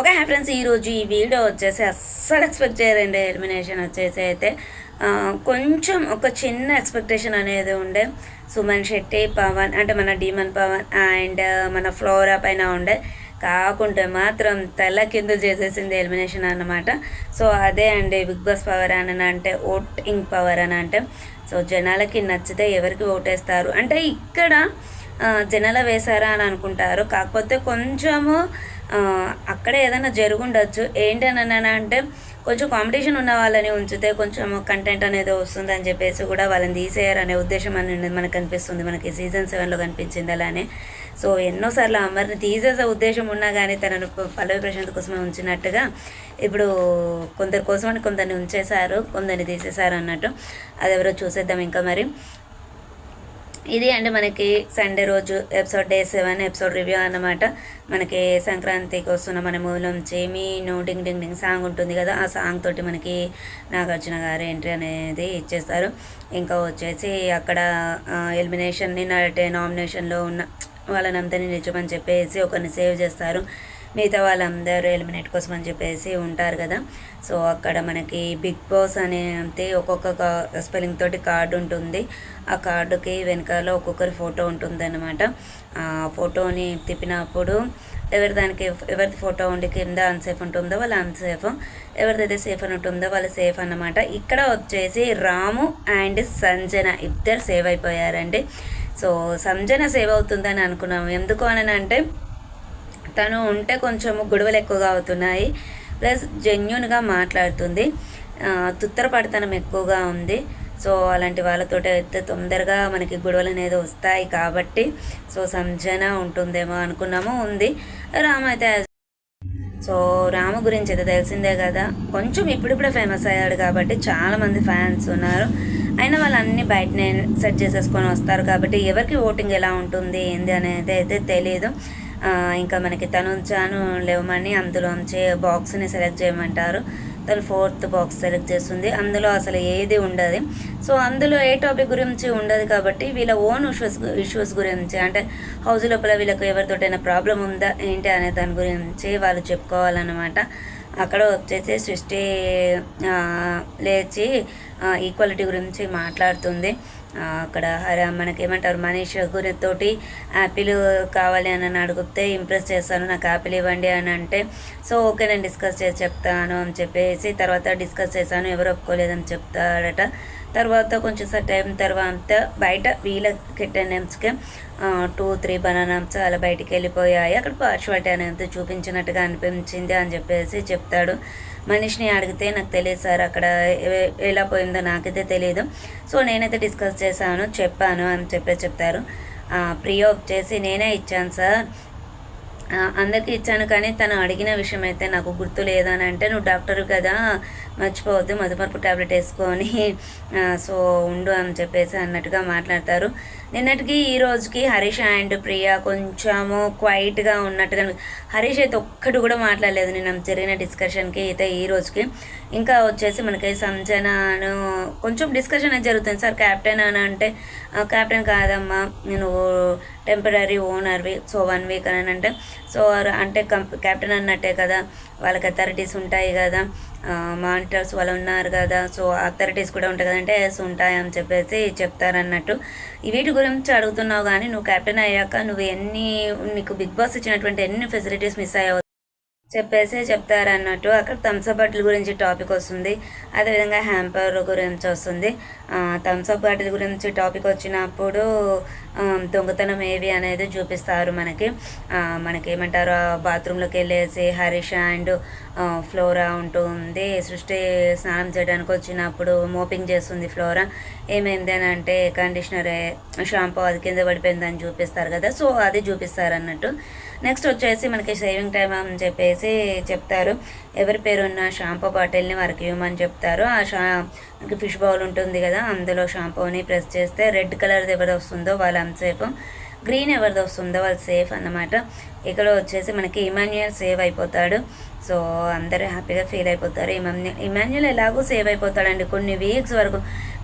Okay hi friends ఈరోజు ఈ video వచ్చేసి అస్సలు ఎక్స్పెక్ట్ చేయరండి. ఎలిమినేషన్ వచ్చేసి అయితే కొంచెం ఒక చిన్న ఎక్స్పెక్టేషన్ అనేది ఉండే. సుమన్ శెట్టి పవన్ అంటే మన డీమన్ పవన్ అండ్ మన ఫ్లోరా పైన ఉండే. కాకుంటే మాత్రం తల కింద చేసేసింది ఎలిమినేషన్ అన్నమాట. సో అదే అండి బిగ్ బాస్ పవర్ అని అంటే ఓటింగ్ పవర్ అని అంటే. సో జనాలకి నచ్చితే ఎవరికి ఓటేస్తారు? అంటే ఇక్కడ జనల వేశారా అని అనుకుంటారు. కాకపోతే కొంచెము అక్కడే ఏదైనా జరుగుండొచ్చు. ఏంటి అని అంటే కొంచెం కాంపిటీషన్ ఉన్న వాళ్ళని ఉంచితే కొంచెం కంటెంట్ అనేది వస్తుంది అని చెప్పేసి కూడా వాళ్ళని తీసేయారనే అనే ఉద్దేశం అనేది మనకు కనిపిస్తుంది మనకి సీజన్ సెవెన్లో కనిపించింది అలానే. సో ఎన్నోసార్లు అమర్ని తీసేసే ఉద్దేశం ఉన్నా కానీ తనను పల్లవి ప్రశాంత్ కోసమే ఉంచినట్టుగా ఇప్పుడు కొందరి కోసమని కొందరిని ఉంచేశారు కొందరిని తీసేశారు అన్నట్టు. అది ఎవరో చూసేద్దాం ఇంకా మరి. ఇది అండి మనకి సండే రోజు episode day seven episode review అన్నమాట. మనకి సంక్రాంతికి వస్తున్న మన మూలంచి నుంచి మీను డింగ్ డింగ్ డింగ్ సాంగ్ ఉంటుంది కదా ఆ సాంగ్ తోటి మనకి నాగార్జున గారు ఎంట్రీ అనేది ఇచ్చేస్తారు. ఇంకా వచ్చేసి అక్కడ ఎలిమినేషన్ నిన్న నామినేషన్లో ఉన్న వాళ్ళనంతా అందరినీ చెప్పేసి ఒకరిని సేవ్ చేస్తారు. మిగతా వాళ్ళందరూ ఎలిమినేట్ కోసం అని చెప్పేసి ఉంటారు కదా. సో అక్కడ మనకి బిగ్ బాస్ అనేది ఒక్కొక్క స్పెల్లింగ్ తోటి కార్డు ఉంటుంది. ఆ కార్డుకి వెనకాల ఒక్కొక్కరి ఫోటో ఉంటుందన్నమాట. ఆ ఫోటోని తిప్పినప్పుడు ఎవరి దానికి ఎవరిది ఫోటో ఉండి కింద అన్సేఫ్ ఉంటుందో వాళ్ళు అన్సేఫ్ ఎవరిదైతే సేఫ్ అని ఉంటుందో వాళ్ళు సేఫ్ అన్నమాట. ఇక్కడ వచ్చేసి రాము అండ్ సంజన ఇద్దరు సేవ్ అయిపోయారండి. సో సంజన సేవ్ అవుతుందని అనుకున్నాము. ఎందుకు అని అంటే తను ఉంటే కొంచెం గొడవలు ఎక్కువగా అవుతున్నాయి. ప్లస్ జెన్యున్గా మాట్లాడుతుంది. తుత్తరపడితనం తుత్తరపడతనం ఎక్కువగా ఉంది. సో అలాంటి వాళ్ళతో అయితే తొందరగా మనకి గొడవలు అనేది వస్తాయి కాబట్టి సో సంజన ఉంటుందేమో అనుకున్నాము ఉంది. రామ్ అయితే సో రాము గురించి అయితే తెలిసిందే కదా. కొంచెం ఇప్పుడిప్పుడే ఫేమస్ అయ్యాడు కాబట్టి చాలామంది ఫ్యాన్స్ ఉన్నారు. అయినా వాళ్ళు అన్ని బయటనే సెట్ చేసేసుకొని వస్తారు కాబట్టి ఎవరికి ఓటింగ్ ఎలా ఉంటుంది ఏంది అనేది అయితే తెలియదు ఇంకా మనకి తనుజాను లేవమని అందులోంచి బాక్స్ని సెలెక్ట్ చేయమంటారు. తను ఫోర్త్ బాక్స్ సెలెక్ట్ చేస్తుంది. అందులో అసలు ఏది ఉండదు. సో అందులో ఏ టాపిక్ గురించి ఉండదు కాబట్టి వీళ్ళ ఓన్ ఇష్యూస్ ఇష్యూస్ గురించి అంటే హౌస్ లోపల వీళ్ళకు ఎవరితోటైనా ప్రాబ్లం ఉందా ఏంటి అనే దాని గురించి వాళ్ళు చెప్పుకోవాలన్నమాట. అక్కడ వచ్చేసి సృష్టి లేచి ఈక్వాలిటీ గురించి మాట్లాడుతుంది. అక్కడ హర మనకేమంటారు మనీష్ గురితోటి యాపిల్ కావాలి అని అని అడిగితే ఇంప్రెస్ చేస్తాను నాకు యాపిల్ ఇవ్వండి అని అంటే సో ఓకే నేను డిస్కస్ చేసి చెప్తాను అని చెప్పేసి తర్వాత డిస్కస్ చేశాను ఎవరు ఒప్పుకోలేదని చెప్తాడట. తర్వాత కొంచెం సార్ టైం తర్వాత బయట వీళ్ళ కిటెనమ్స్కి టూ త్రీ బనానామ్స్ అలా బయటికి వెళ్ళిపోయాయి. అక్కడ పార్చువాలిటీ అనేది చూపించినట్టుగా అనిపించింది అని చెప్పేసి చెప్తాడు. మనిషిని అడిగితే నాకు తెలియదు సార్ అక్కడ ఎలా పోయిందో నాకైతే తెలియదు సో నేనైతే డిస్కస్ చేశాను చెప్పాను అని చెప్పేసి చెప్తారు. ప్రియో వచ్చేసి నేనే ఇచ్చాను సార్. అందరికీ ఇచ్చాను కానీ తను అడిగిన విషయం అయితే నాకు గుర్తు లేదు అని అంటే నువ్వు డాక్టర్ కదా మర్చిపోవద్దు మధుమరుపు టాబ్లెట్ వేసుకొని సో ఉండు అని చెప్పేసి అన్నట్టుగా మాట్లాడతారు. నిన్నటికి ఈ రోజుకి హరీష్ అండ్ ప్రియ కొంచెము క్వైట్గా ఉన్నట్టుగా హరీష్ అయితే ఒక్కటి కూడా మాట్లాడలేదు నిన్న జరిగిన డిస్కషన్కి అయితే ఈ రోజుకి. ఇంకా వచ్చేసి మనకి సంజనాను కొంచెం డిస్కషన్ అయితే జరుగుతుంది. సార్ క్యాప్టెన్ అని అంటే క్యాప్టెన్ కాదమ్మా నువ్వు టెంపరీ ఓనర్వి సో వన్ వీక్ అని అంటే సో అంటే కంప్ కెప్టెన్ అన్నట్టే కదా వాళ్ళకి అథారిటీస్ ఉంటాయి కదా మానిటర్స్ వాళ్ళు ఉన్నారు కదా సో అథారిటీస్ కూడా ఉంటాయి కదంటే ఎస్ ఉంటాయి అని చెప్పేసి చెప్తారన్నట్టు. వీటి గురించి అడుగుతున్నావు కానీ నువ్వు కెప్టెన్ అయ్యాక నువ్వు ఎన్ని నీకు బిగ్ బాస్ ఇచ్చినటువంటి ఎన్ని ఫెసిలిటీస్ మిస్ అయ్యావు? చెప్పేసి చెప్తారన్నట్టు అక్కడ థమ్స్అప్ బాటిల్ గురించి టాపిక్ వస్తుంది. అదేవిధంగా హ్యాంపర్ గురించి వస్తుంది. థమ్స్అప్ బాటిల్ గురించి టాపిక్ వచ్చినప్పుడు దొంగతనం ఏవి అనేది చూపిస్తారు మనకి. మనకి ఏమంటారు బాత్రూంలోకి వెళ్ళేసి హరీష్ అండ్ ఫ్లోరా ఉంటుంది సృష్టి స్నానం చేయడానికి వచ్చినప్పుడు మోపింగ్ చేస్తుంది ఫ్లోరా. ఏమైంది అని అంటే కండిషనర్ షాంపూ అది కింద పడిపోయిందని చూపిస్తారు కదా. సో అది చూపిస్తారు అన్నట్టు నెక్స్ట్ వచ్చేసి మనకి షేవింగ్ టైం అని చెప్పేసి చెప్తారు. ఎవరి పేరు ఉన్న షాంపూ బాటిల్ని వారికి ఇవ్వమని చెప్తారు. ఆ షా మనకి ఫిష్ బౌల్ ఉంటుంది కదా అందులో షాంపూని ప్రెస్ చేస్తే రెడ్ కలర్ది ఎవరు వస్తుందో వాళ్ళ అంతసేపు గ్రీన్ ఎవరిది వస్తుందో వాళ్ళు సేఫ్ అన్నమాట. ఇక్కడ వచ్చేసి మనకి ఇమాన్యుయల్ సేవ్ అయిపోతాడు. సో అందరూ హ్యాపీగా ఫీల్ అయిపోతారు. ఇమాన్యుల్ ఇమాన్యుల్ ఎలాగో సేవ్ అయిపోతాడండి. కొన్ని వీక్స్ వరకు.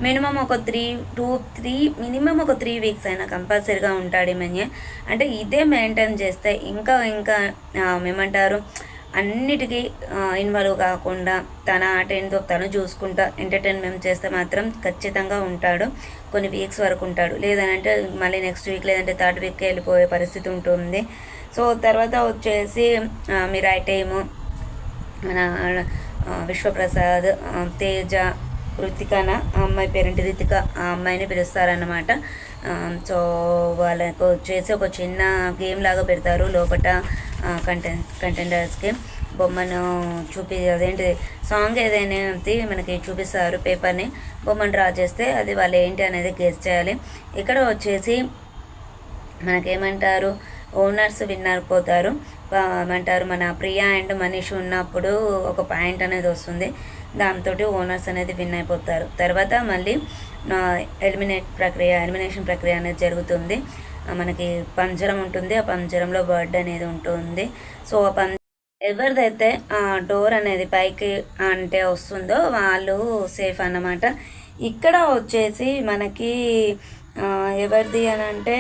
మినిమం ఒక త్రీ టూ త్రీ మినిమం ఒక త్రీ వీక్స్ అయినా కంపల్సరీగా ఉంటాడు ఇమాన్యుల్ అంటే ఇదే మెయింటైన్ చేస్తే ఇంకా ఇంకా మేమంటారు ఏమంటారు? అన్నిటికీ ఇన్వాల్వ్ కాకుండా తన ఆట ఏందో తను చూసుకుంటా ఎంటర్టైన్మెంట్ చేస్తే మాత్రం ఖచ్చితంగా ఉంటాడు. కొన్ని వీక్స్ వరకు ఉంటాడు. లేదనంటే మళ్ళీ నెక్స్ట్ వీక్ లేదంటే థర్డ్ వీక్కి వెళ్ళిపోయే పరిస్థితి ఉంటుంది. సో తర్వాత వచ్చేసి మీరు టైము మన విశ్వప్రసాద్ తేజ కృతికన ఆ అమ్మాయి పేరెంట్ రితిక ఆ అమ్మాయిని పిలుస్తారన్నమాట. Um, సో వాళ్ళకు వచ్చేసి ఒక చిన్న గేమ్ లాగా పెడతారు లోపల కంటెన్ కంటెండర్స్కి బొమ్మను చూపి అదేంటి సాంగ్ ఏదైనా మనకి చూపిస్తారు పేపర్ని బొమ్మను డ్రా చేస్తే అది వాళ్ళు ఏంటి అనేది గెస్ చేయాలి. ఇక్కడ వచ్చేసి మనకేమంటారు ఓనర్స్ విన్నర్ పోతారు. ఏమంటారు మన ప్రియా అండ్ మనీష్ ఉన్నప్పుడు ఒక పాయింట్ అనేది వస్తుంది. దాంతో ఓనర్స్ అనేది విన్ అయిపోతారు. తర్వాత మళ్ళీ ఎలిమినేట్ ప్రక్రియ ఎలిమినేషన్ ప్రక్రియ అనేది జరుగుతుంది. మనకి పంజరం ఉంటుంది. ఆ పంజరంలో బర్డ్ అనేది ఉంటుంది. సో ఆ పం ఎవరిదైతే డోర్ అనేది పైకి అంటే వస్తుందో వాళ్ళు సేఫ్ అన్నమాట. ఇక్కడ వచ్చేసి మనకి ఎవరిది అని అంటే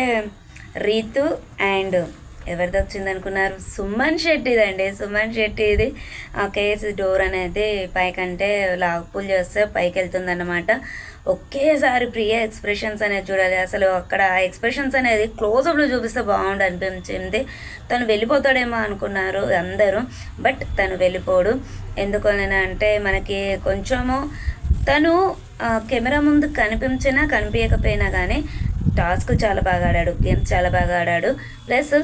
రీతు అండ్ ఎవరిది వచ్చింది అనుకున్నారు సుమన్ శెట్టిదండి. సుమన్ శెట్టిది ఆ కేసు డోర్ అనేది పైకంటే లాక్ పుల్ చేస్తే పైకి వెళ్తుంది అన్నమాట ఒకేసారి ప్రియ ఎక్స్ప్రెషన్స్ అనేది చూడాలి. అసలు అక్కడ ఆ ఎక్స్ప్రెషన్స్ అనేది క్లోజప్లో చూపిస్తే బాగుండు అనిపించింది. తను వెళ్ళిపోతాడేమో అనుకున్నారు అందరూ బట్ తను వెళ్ళిపోడు. ఎందుకని అంటే మనకి కొంచెము తను కెమెరా ముందు కనిపించినా కనిపించకపోయినా కానీ టాస్క్ చాలా బాగా ఆడాడు గేమ్స్ చాలా బాగా ఆడాడు. ప్లస్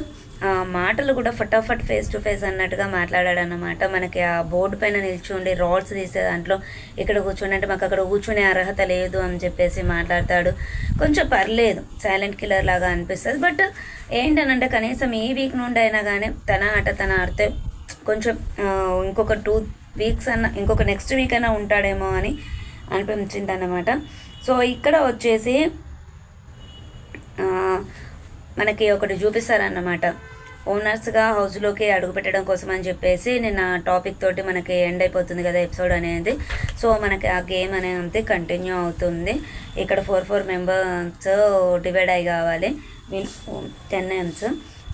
మాటలు కూడా ఫటాఫట్ ఫేస్ టు ఫేస్ అన్నట్టుగా మాట్లాడాడు అన్నమాట మనకి ఆ బోర్డు పైన నిల్చుండి రాడ్స్ తీసే దాంట్లో ఇక్కడ కూర్చుని అంటే మాకు అక్కడ కూర్చునే అర్హత లేదు అని చెప్పేసి మాట్లాడతాడు. కొంచెం పర్లేదు సైలెంట్ కిల్లర్ లాగా అనిపిస్తుంది. బట్ ఏంటనంటే కనీసం ఈ వీక్ నుండి అయినా కానీ తన ఆట తన ఆడితే కొంచెం ఇంకొక టూ వీక్స్ అన్న ఇంకొక నెక్స్ట్ వీక్ అయినా ఉంటాడేమో అని అనిపించింది అన్నమాట సో ఇక్కడ వచ్చేసి మనకి ఒకటి చూపిస్తారన్నమాట. ఓనర్స్గా హౌస్లోకి అడుగుపెట్టడం కోసం అని చెప్పేసి నేను ఆ టాపిక్ తోటి మనకి ఎండ్ అయిపోతుంది కదా ఎపిసోడ్ అనేది. సో మనకి ఆ గేమ్ అనేది కంటిన్యూ అవుతుంది. ఇక్కడ ఫోర్ ఫోర్ మెంబర్స్ డివైడ్ అయ్యి కావాలి. టెన్ ఎమ్స్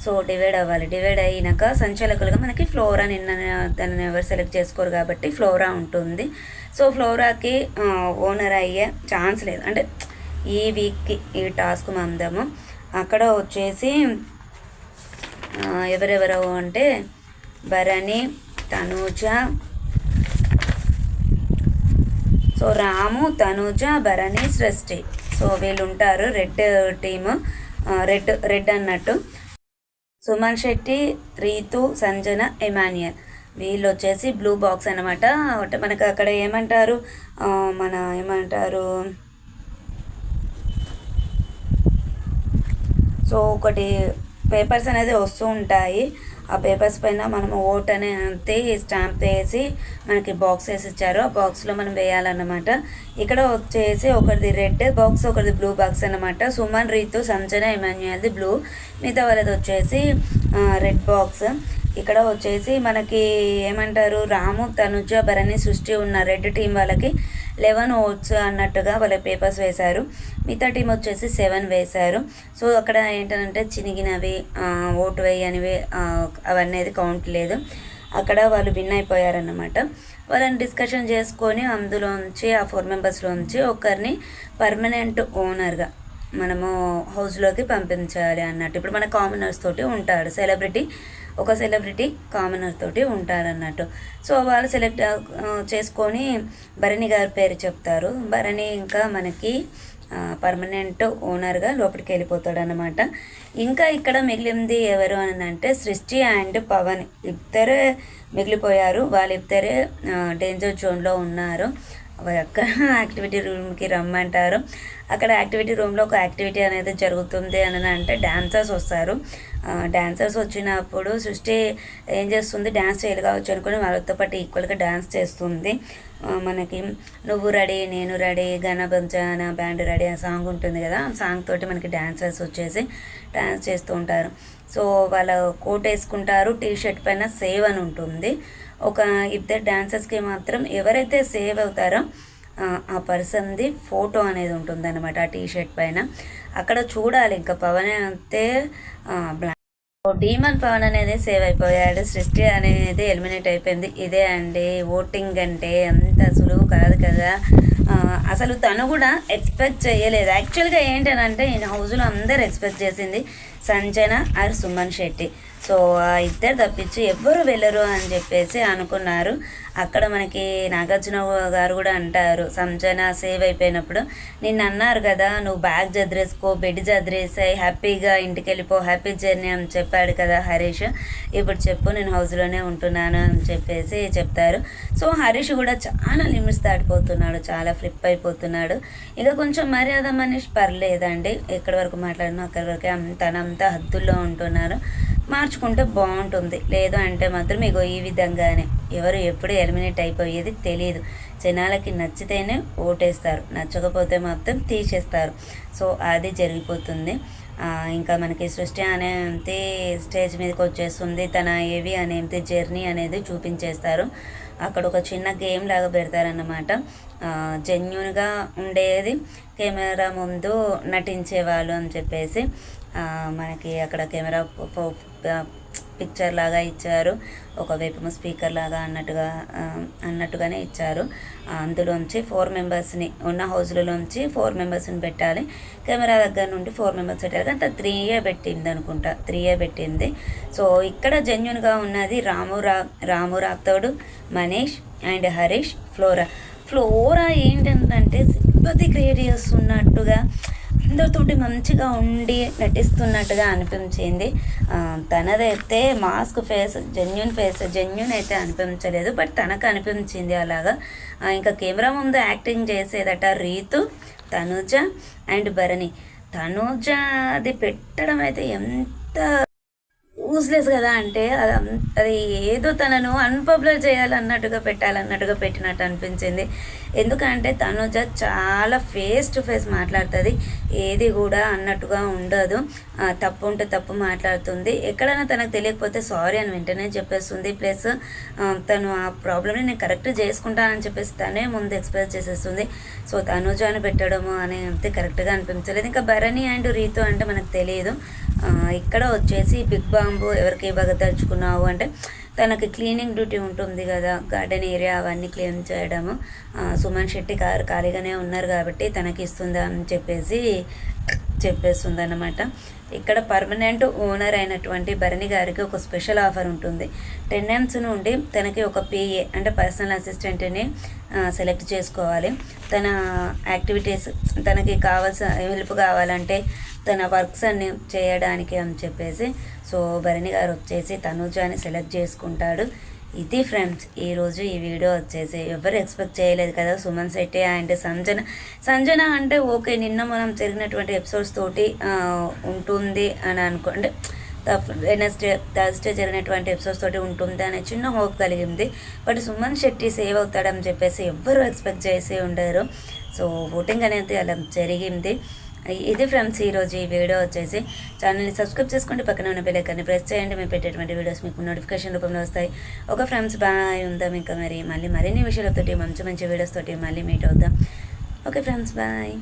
సో డివైడ్ అవ్వాలి. డివైడ్ అయినాక సంచాలకులుగా మనకి ఫ్లోరా నిన్న దాన్ని ఎవరు సెలెక్ట్ చేసుకోరు కాబట్టి ఫ్లోరా ఉంటుంది. సో ఫ్లోరాకి ఓనర్ అయ్యే ఛాన్స్ లేదు. అంటే ఈ వీక్కి ఈ టాస్క్ మందము. అక్కడ వచ్చేసి ఎవరెవరు అంటే భరణి తనూజ సో రాము తనూజ భరణి సృష్టి. సో వీళ్ళు ఉంటారు రెడ్ టీమ్ రెడ్ రెడ్ అన్నట్టు. సుమన్ శెట్టి రీతు సంజన ఎమాన్యుయల్. వీళ్ళు వచ్చేసి బ్లూ బాక్స్ అనమాట మనకు అక్కడ ఏమంటారు? మన ఏమంటారు? సో ఒకటి పేపర్స్ అనేది వస్తూ ఉంటాయి. ఆ పేపర్స్ పైన మనం ఓట్ అనేది స్టాంప్ వేసి మనకి బాక్స్ వేసి ఇచ్చారు. ఆ బాక్స్లో మనం వేయాలన్నమాట. ఇక్కడ వచ్చేసి ఒకరిది రెడ్ బాక్స్ ఒకరిది బ్లూ బాక్స్ అనమాట సుమన్ రీతు సంజన ఇమాన్యుయల్ది బ్లూ. మిగతా వాళ్ళది వచ్చేసి రెడ్ బాక్స్. ఇక్కడ వచ్చేసి మనకి ఏమంటారు? రాము తనుజ భరణి సృష్టి ఉన్న రెడ్ టీం వాళ్ళకి లెవెన్ ఓట్స్ అన్నట్టుగా వాళ్ళ పేపర్స్ వేశారు. మిగతా టీం వచ్చేసి సెవెన్ వేశారు. సో అక్కడ ఏంటంటే చినిగినవి ఓటు వేయనివి అవన్నీ కౌంట్ లేదు. అక్కడ వాళ్ళు విన్ అయిపోయారన్నమాట. వాళ్ళని డిస్కషన్ చేసుకొని అందులోంచి ఆ ఫోర్ మెంబర్స్లోంచి ఒకరిని పర్మనెంట్ ఓనర్గా మనము హౌస్లోకి పంపించాలి అన్నట్టు. ఇప్పుడు మన కామనర్స్ తోటి ఉంటారు సెలబ్రిటీ ఒక సెలబ్రిటీ కామనర్ తోటి ఉంటారన్నట్టు. సో వాళ్ళు సెలెక్ట్ చేసుకొని భరణి గారి పేరు చెప్తారు. భరణి ఇంకా మనకి పర్మనెంట్ ఓనర్గా లోపలికి వెళ్ళిపోతాడు అనమాట ఇంకా ఇక్కడ మిగిలింది ఎవరు అని అంటే సృష్టి అండ్ పవన్. ఇద్దరే మిగిలిపోయారు. వాళ్ళిద్దరే డేంజర్ జోన్లో ఉన్నారు. అక్కడ యాక్టివిటీ రూమ్కి రమ్మంటారు. అక్కడ యాక్టివిటీ రూమ్లో ఒక యాక్టివిటీ అనేది జరుగుతుంది అని అంటే డాన్సర్స్ వస్తారు. డాన్సర్స్ వచ్చినప్పుడు సృష్టి ఏం చేస్తుంది? డ్యాన్స్ చేయాలి కావచ్చు అనుకుని వాళ్ళతో పాటు ఈక్వల్గా డ్యాన్స్ చేస్తుంది. మనకి నువ్వు రెడీ నేను రెడీ గణబంజన బ్యాండ్ రెడీ ఆ సాంగ్ ఉంటుంది కదా ఆ సాంగ్ తోటి మనకి డాన్సర్స్ వచ్చేసి డ్యాన్స్ చేస్తూ ఉంటారు. సో వాళ్ళ కోట్ వేసుకుంటారు టీ షర్ట్ పైన సేవ్ అని ఉంటుంది. ఒక ఇద్దరు డాన్సర్స్కి మాత్రం ఎవరైతే సేవ్ అవుతారో ఆ పర్సన్ది ఫోటో అనేది ఉంటుంది అనమాట ఆ టీ షర్ట్ పైన. అక్కడ చూడాలి ఇంకా పవన్ అయితే బ్లాక్ డీమన్ పవన్ అనేది సేవ్ అయిపోయాడు సృష్టి అనేది ఎలిమినేట్ అయిపోయింది. ఇదే అండి ఓటింగ్ అంటే అంత సులువు కాదు కదా. అసలు తను కూడా ఎక్స్పెక్ట్ చేయలేదు. యాక్చువల్గా ఏంటనంటే నేను హౌస్లో అందరు ఎక్స్పెక్ట్ చేసింది సంజన ఆర్ సుమన్ శెట్టి. సో ఆ ఇద్దరు తప్పించి ఎవ్వరు వెళ్ళరు అని చెప్పేసి అనుకున్నారు. అక్కడ మనకి నాగార్జున గారు కూడా అంటారు సంజన సేవ్ అయిపోయినప్పుడు నిన్న అన్నారు కదా నువ్వు బ్యాగ్ జద్రేసుకో బెడ్ జద్రేసాయి హ్యాపీగా ఇంటికి వెళ్ళిపో హ్యాపీ జర్నీ అని చెప్పాడు కదా హరీష్. ఇప్పుడు చెప్పు నేను హౌస్లోనే ఉంటున్నాను అని చెప్పేసి చెప్తారు. సో హరీష్ కూడా చాలా లిమిట్స్ దాటిపోతున్నాడు చాలా ఫ్లిప్ అయిపోతున్నాడు. ఇక కొంచెం మర్యాద మనిషి పర్లేదండి. ఎక్కడి వరకు మాట్లాడినా అక్కడి వరకే అంత అంత హద్దుల్లో ఉంటున్నారు. మార్చుకుంటే బాగుంటుంది. లేదు అంటే మాత్రం ఇగో ఈ విధంగానే. ఎవరు ఎప్పుడు ఎలిమినేట్ అయిపోయేది తెలియదు జనాలకి నచ్చితేనే ఓటేస్తారు. నచ్చకపోతే మాత్రం తీసేస్తారు. సో అది జరిగిపోతుంది. ఇంకా మనకి సృష్టి అనేది స్టేజ్ మీదకి వచ్చేస్తుంది తన ఏవి అనేది జర్నీ అనేది చూపించేస్తారు. అక్కడ ఒక చిన్న గేమ్ లాగా పెడతారన్నమాట. జెన్యున్గా ఉండేది. కెమెరా ముందు నటించేవాళ్ళు అని చెప్పేసి మనకి అక్కడ కెమెరా పిక్చర్ లాగా ఇచ్చారు. ఒకవైపు స్పీకర్ లాగా అన్నట్టుగా అన్నట్టుగానే ఇచ్చారు. అందులోంచి ఫోర్ మెంబర్స్ని ఉన్న హౌస్లలోంచి ఫోర్ మెంబర్స్ని పెట్టాలి. కెమెరా దగ్గర నుండి ఫోర్ మెంబర్స్ పెట్టాలి. కానీ త్రీయే పెట్టింది అనుకుంటా. త్రీయే పెట్టింది. సో ఇక్కడ జెన్యున్గా ఉన్నది రాము రా Ramu Rathod Manish and Harish Flora. Flora ఏంటంటే సింపతి క్రియేట్ చేస్తున్నట్టుగా అందరితోటి మంచిగా ఉండి నటిస్తున్నట్టుగా అనిపించింది. తనదైతే mask face genuine face genuine అయితే అనిపించలేదు బట్ తనకు అనిపించింది అలాగా. ఇంకా కెమెరా ముందు యాక్టింగ్ చేసేదట రీతు తనుజ అండ్ భరణి. తనుజ అది పెట్టడం అయితే ఎంత యూస్లెస్ కదా అంటే అది ఏదో తనను అన్పాపులర్ చేయాలన్నట్టుగా పెట్టాలన్నట్టుగా పెట్టినట్టు అనిపించింది. ఎందుకంటే తనుజ చాలా ఫేస్ టు ఫేస్ మాట్లాడుతుంది. ఏది కూడా అన్నట్టుగా ఉండదు. తప్పు ఉంటే తప్పు మాట్లాడుతుంది. ఎక్కడైనా తనకు తెలియకపోతే సారీ అని వెంటనే చెప్పేస్తుంది. ప్లస్ తను ఆ ప్రాబ్లమ్ని నేను కరెక్ట్ చేసుకుంటానని చెప్పేసి తనే ముందు ఎక్స్ప్రెస్ చేసేస్తుంది. సో తనుజాను పెట్టడము అనేది కరెక్ట్గా అనిపించలేదు. ఇంకా భరణి అండ్ రీతు అంటే మనకు తెలియదు. ఇక్కడ వచ్చేసి బిగ్ బాంబు ఎవరికి ఇవ్వదలుచుకున్నావు అంటే తనకి క్లీనింగ్ డ్యూటీ ఉంటుంది కదా గార్డెన్ ఏరియా అవన్నీ క్లీన్ చేయడము. సుమన్ శెట్టి గారు ఖాళీగానే ఉన్నారు కాబట్టి తనకి ఇస్తుందా అని చెప్పేసి చెప్పేస్తుంది అన్నమాట ఇక్కడ పర్మనెంట్ ఓనర్ అయినటువంటి భరణి గారికి ఒక స్పెషల్ ఆఫర్ ఉంటుంది. టెన్ ఎమ్స్ నుండి తనకి ఒక పిఏ అంటే పర్సనల్ అసిస్టెంట్ని సెలెక్ట్ చేసుకోవాలి. తన యాక్టివిటీస్ తనకి కావాల్సిన హెల్ప్ కావాలంటే తన వర్క్స్ అన్ని చేయడానికి అని చెప్పేసి సో భరణి గారు వచ్చేసి తనుజాని సెలెక్ట్ చేసుకుంటాడు. ఇది ఫ్రెండ్స్ ఈరోజు ఈ వీడియో వచ్చేసి ఎవరు ఎక్స్పెక్ట్ చేయలేదు కదా సుమన్ శెట్టి అండ్ సంజన. సంజన అంటే ఓకే నిన్న మనం జరిగినటువంటి ఎపిసోడ్స్ తోటి ఉంటుంది అని అనుకోండి వెనస్డే థర్స్డే జరిగినటువంటి ఎపిసోడ్స్ తోటి ఉంటుంది అనే చిన్న హోప్ కలిగింది. బట్ సుమన్ శెట్టి సేవ్ అవుతాడని చెప్పేసి ఎవ్వరు ఎక్స్పెక్ట్ చేసి ఉండరు. సో ఓటింగ్ అనేది అలా జరిగింది. ఇది ఫ్రెండ్స్ ఈరోజు ఈ వీడియో వచ్చేసి ఛానల్ని సబ్స్క్రైబ్ చేసుకుంటే పక్కన ఉన్న బెల్లైకాన్ని ప్రెస్ చేయండి. మేము పెట్టేటువంటి వీడియోస్ మీకు నోటిఫికేషన్ రూపంలో వస్తాయి. ఒక ఫ్రెండ్స్ బాయ్ ఉందాం ఇంకా మరి. మళ్ళీ మరిన్ని విషయాలతోటి మంచి మంచి వీడియోస్ తోటి మళ్ళీ మీట్ అవుదాం. Okay friends bye